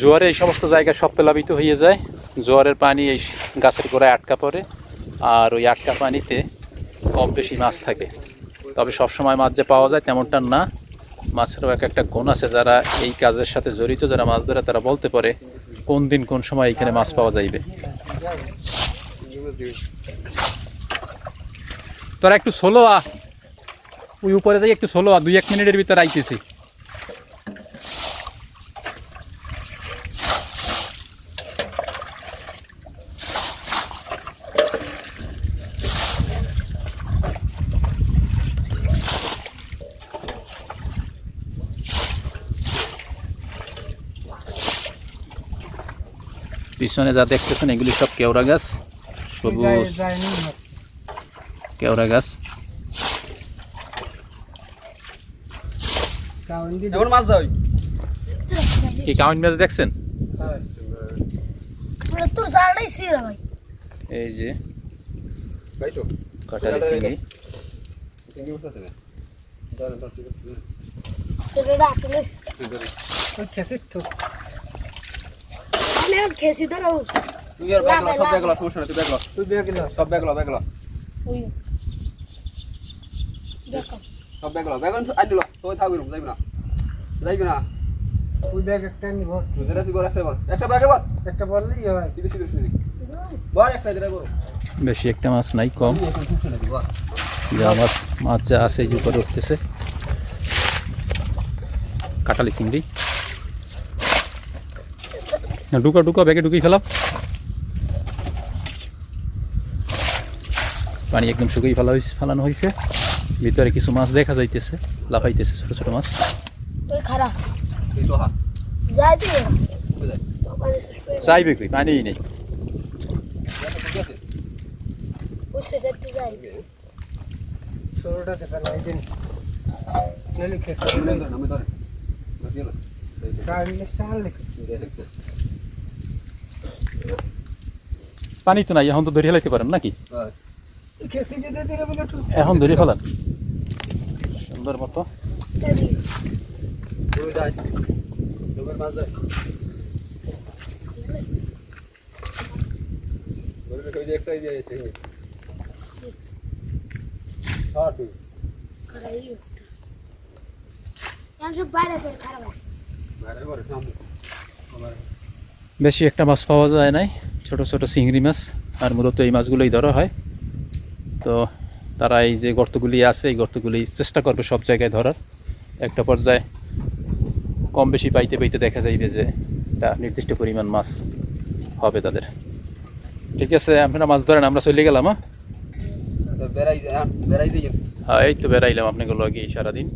জোয়ারে এই সমস্ত জায়গায় সব প্লাবিত হয়ে যায়। জোয়ারের পানি এই গাছের গোড়ায় আটকা পড়ে আর ওই আটকা পানিতে কম বেশি মাছ থাকে। তবে সবসময় মাছ যে পাওয়া যায় তেমনটা না। মাছেরও এক একটা গুণ আছে যারা এই কাজের সাথে জড়িত, যারা মাছ ধরে, তারা বলতে পারে কোন দিন কোন সময় এখানে মাছ পাওয়া যাইবে। তোরা একটু সোলো আ। ওই উপরে যাই, একটু সোলো আ, দুই এক মিনিটের ভিতরে আইতেছি। পিছনে যা দেখতেছেন এগুলি সব কেওড়া গাছ সবুজ কেওড়া গাছ। কি দেখছেন? এই যে কাটালি চিংড়ি। সেটা ডাকলে তো। ধরো তুই আর সব সমস্যা না তুই তুই সব ব্যাগ ব্যাগ ওই। সব ব্যাগ ব্যাগ আই দিল তুই থাকবি না যাইবি না। যাইবি না। তুই ব্যাগ একটা নিব তুই করে একটা বল। একটা ব্যাগে বল। একটা বললেই হয়। দিবি বল একটা বল। বেশি একটা মাছ নাই কম। যা মাছ মাছ যা আছে উঠতেছে। কাটালি চিংড়ি। ঢুকো ঢুকো ব্যাগে ঢুকিয়ে ফেলাম পানি একদম শুকিয়ে ফেলা হয়েছে ফেলানো হয়েছে ভিতরে কিছু মাছ দেখা যাইতেছে লাফাইতেছে ছোট ছোট মাছ ওই খারাপ এই তো হা যাই দিবে বুঝাই দোকানে সুস্থ চাইবে কই পানিই নেই ঠিক পানি তো নাই এখন তো ধরে হেলাইতে পারেন নাকি খেসি যেতে দিলে বলে একটু এখন ধরে ফেলান সুন্দর মতো তুই যাই তোর মাছ যাই বলবে কই যে একটাই দিয়ে আছে হ্যাঁ তুই আমি সব বাইরে করে খারাপ হয় বাইরে করে সামনে আমার বেশি একটা মাছ পাওয়া যায় নাই ছোট ছোট চিংড়ি মাছ আর মূলত এই মাছগুলোই ধরা হয়। তো তারা এই যে গর্তগুলি আছে এই গর্তগুলি চেষ্টা করবে সব জায়গায় ধরার। একটা পর্যায়ে কম বেশি পাইতে পাইতে দেখা যাইবে যে একটা নির্দিষ্ট পরিমাণ মাছ হবে তাদের। ঠিক আছে আপনারা মাছ ধরেন আমরা চলে গেলাম হ্যাঁ? হ্যাঁ এই তো বেড়াইলাম আপনাকে লগে সারাদিন।